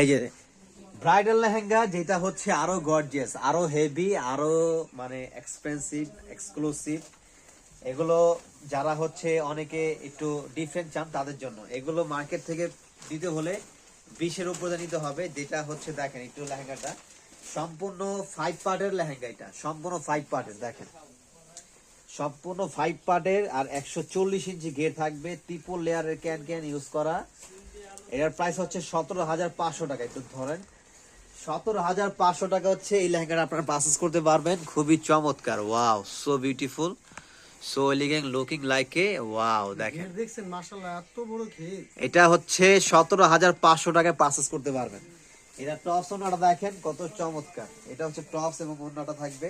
এই যে ব্রাইডাল লেহেঙ্গা যেটা হচ্ছে আরও গর্জিয়াস আরও হেভি আরও মানে এক্সপেন্সিভ এক্সক্লুসিভ এগুলো যারা হচ্ছে অনেকে একটু ডিফারেন্ট চান তাদের জন্য। এগুলো মার্কেট থেকে দিতে হলে বিশের উপরে নিতে হবে, যেটা হচ্ছে দেখেন একটু লেহেঙ্গাটা। সম্পূর্ণ ফাইভ পার্টের লেহেঙ্গা এটা, সম্পূর্ণ ফাইভ পার্টের, দেখেন। সম্পূর্ণ ফাইভ পার্টের আর একশো চল্লিশ ইঞ্চি গের থাকবে ট্রিপল লেয়ারের ক্যান ক্যান ইউজ করা। এটার প্রাইস হচ্ছে সতেরো হাজার পাঁচশো টাকা। একটু ধরেন সতেরো হাজার পাঁচশো টাকা হচ্ছে এই লেহেঙ্গাটা আপনারা পারচেস করতে পারবেন। খুবই চমৎকার wow so beautiful so elegant looking like a wow দেখেন। দেখছেন মাশাআল্লাহ এত বড় ঘের এটা হচ্ছে সতেরো হাজার পাঁচশো টাকায় পারচেস করতে পারবেন। এটা টপস ওনাটা দেখেন কত চমৎকার। এটা হচ্ছে টপস এবং ওনাটা থাকবে।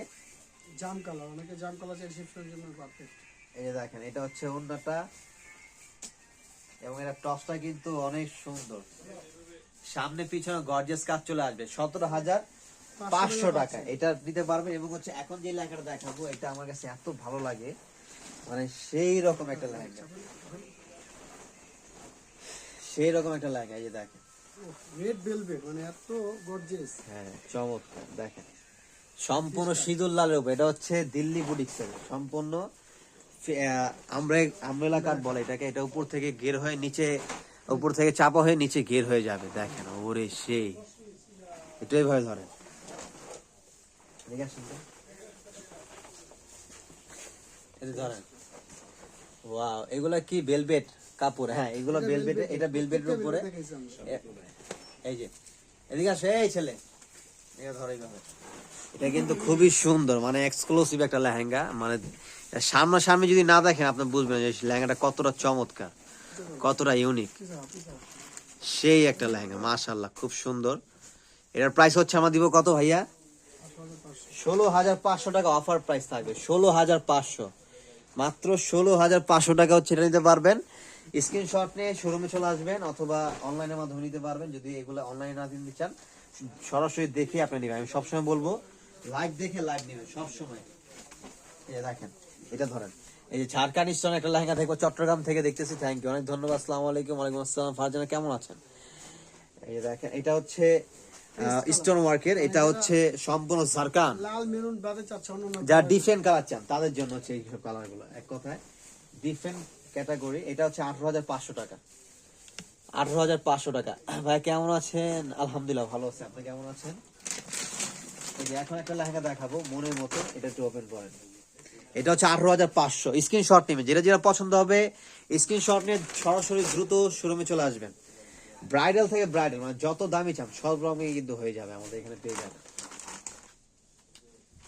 জাম কালার অনেকে জাম কালার চাই রিসেপশনের জন্য পারফেক্ট এই দেখেন এটা হচ্ছে ওন্নাটা এবং এটা টপসটা কিন্তু অনেক সুন্দর। সামনে পিছনে গর্জিয়াস কাজ চলে আসবে। সতেরো হাজার পাঁচশো টাকা। এটা দিতে পারবেন এবং হচ্ছে এখন যে লেহেঙ্গাটা দেখাবো এটা আমার কাছে এত ভালো লাগে। মানে সেই রকম একটা লেহেঙ্গা সেই রকম একটা লেহেঙ্গা এই যে দেখেন। রেড ভেলভেট মানে এত গর্জিয়াস হ্যাঁ চমৎকার। দেখেন। সম্পূর্ণ সিঁদুর লালের উপর। এটা হচ্ছে দিল্লি বুটিক্সের সম্পূর্ণ আমরা আমরেলা কাঠ বলে এটাকে এটা উপর থেকে গের হয়ে নিচে উপর থেকে চাপা হয়ে নিচে গের হয়ে যাবে দেখেন ওরে সেই। এটাই ভয় ধরেন। ওয়াও এগুলা কি বেলবেট কাপড়? হ্যাঁ এগুলো বেলবেট এটা বেলবেটের উপরে এই যে। এদিকে আসো এই ছেলে। এটা ধরো এইভাবে। এটা কিন্তু খুবই সুন্দর মানে এক্সক্লুসিভ একটা লেহেঙ্গা। মানে সামনাসামনি যদি না দেখেন, আপনি বুঝবেন যে লেহেঙ্গাটা কতটা চমৎকার, কতটা ইউনিক সেই একটা লেহেঙ্গা মাশাল্লাহ খুব সুন্দর। এটার প্রাইস হচ্ছে আমরা দিব কত ভাইয়া? ষোলো হাজার পাঁচশো টাকা অফার প্রাইস থাকবে, ষোলো হাজার পাঁচশো। মাত্র ষোলো হাজার পাঁচশো টাকা হচ্ছে, এটা নিতে পারবেন। স্ক্রিনশট নিয়ে শোরুমে চলে আসবেন, অথবা অনলাইনের মাধ্যমে নিতে পারবেন। যদি এগুলো অনলাইনে না দিতে চান, সরাসরি দেখে আপনি নেবেন। আমি সবসময় বলব লাইভ দেখে লাইভ নেবেন সবসময় এই দেখেন এটা ধরেন। এই যে ঝাড়খান্ড স্টোন একটা লেহেঙ্গা দেখব চট্টগ্রাম থেকে দেখতেছি। থ্যাংক ইউ অনেক ধন্যবাদ আসসালামু আলাইকুম ওয়ালাইকুম আসসালাম। ফারজানা কেমন আছেন? এই দেখেন এটা হচ্ছে স্টোন ওয়ার্কের এটা হচ্ছে সম্পূর্ণ ঝাড়খান্ড লাল মেরুন বাদে অন্য ডিফেন্ট কালার চান তাদের জন্য হচ্ছে এইসব কালারগুলো। এক কথায় ডিফেন্ট ক্যাটাগরি এটা হচ্ছে আঠারো হাজার পাঁচশো টাকা। আঠারো হাজার পাঁচশো টাকা। ভাই কেমন আছেন? আলহামদুলিল্লাহ ভালো আছে। আপনি কেমন আছেন? এই যে এখন একটা লেহেঙ্গা দেখাবো, মনের মতো, এটা হচ্ছে আঠারো হাজার পাঁচশো। যেটা পছন্দ হবে নিয়ে সরাসরি দ্রুত শোরুমে চলে আসবেন। ব্রাইডাল থেকে ব্রাইডাল মানে যত দামি চান, সব রঙে কিন্তু হয়ে যাবে, আমাদের এখানে পেয়ে যাবে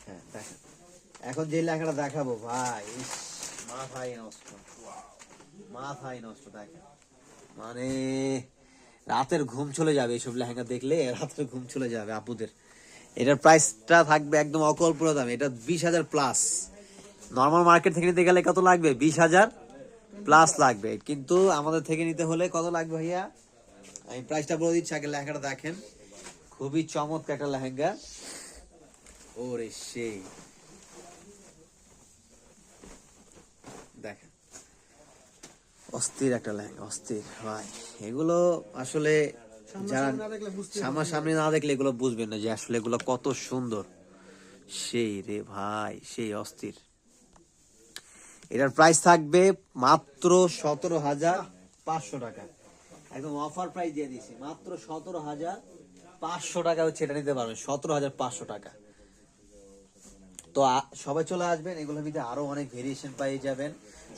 হ্যাঁ দেখেন। এখন যে লেখাটা দেখাবো, ভাই মাথাই নষ্ট। মাথাই নষ্ট, দেখেন। মানে রাতের ঘুম চলে যাবে এইসব লেহেঙ্গা দেখলে, রাতের ঘুম চলে যাবে আপুদের এটার প্রাইসটা থাকবে একদম অকল্পনীয় দাম। এটা বিশ হাজার প্লাস নর্মাল মার্কেট থেকে নিতে গেলে কত লাগবে? বিশ হাজার প্লাস লাগবে। কিন্তু আমাদের থেকে নিতে হলে কত লাগবে ভাইয়া? আমি প্রাইসটা বলে দিচ্ছি আগে লেহেঙ্গাটা দেখেন। খুবই চমৎকার একটা লেহেঙ্গা। ওরে সেই। দেখেন। অস্থির একটা লেহেঙ্গা, অস্থির। ভাই, এগুলো আসলে যারা সামনাসামনি না দেখলে না এগুলো বুঝবেন না যে আসলে এগুলো কত সুন্দর। সেই রে ভাই সেই অস্থির। এটার প্রাইস থাকবে মাত্র সতেরো হাজার পাঁচশো টাকা। একদম অফার প্রাইস দিয়ে দিছি মাত্র সতেরো হাজার পাঁচশো টাকা হচ্ছে এটা নিতে পারবেন। সতেরো হাজার পাঁচশো টাকা। তো সবাই চলে আসবেন। এগুলোর ভিতরে আরও অনেক ভেরিয়েশন পেয়ে যাবেন।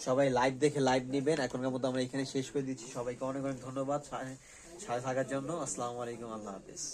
সবাই লাইভ দেখে লাইভ নেবেন। এখনকার মতো আমরা এখানে শেষ করে দিচ্ছি। সবাইকে অনেক অনেক ধন্যবাদ। সাথে থাকার জন্য আসসালামু আলাইকুম আল্লাহ হাফিজ।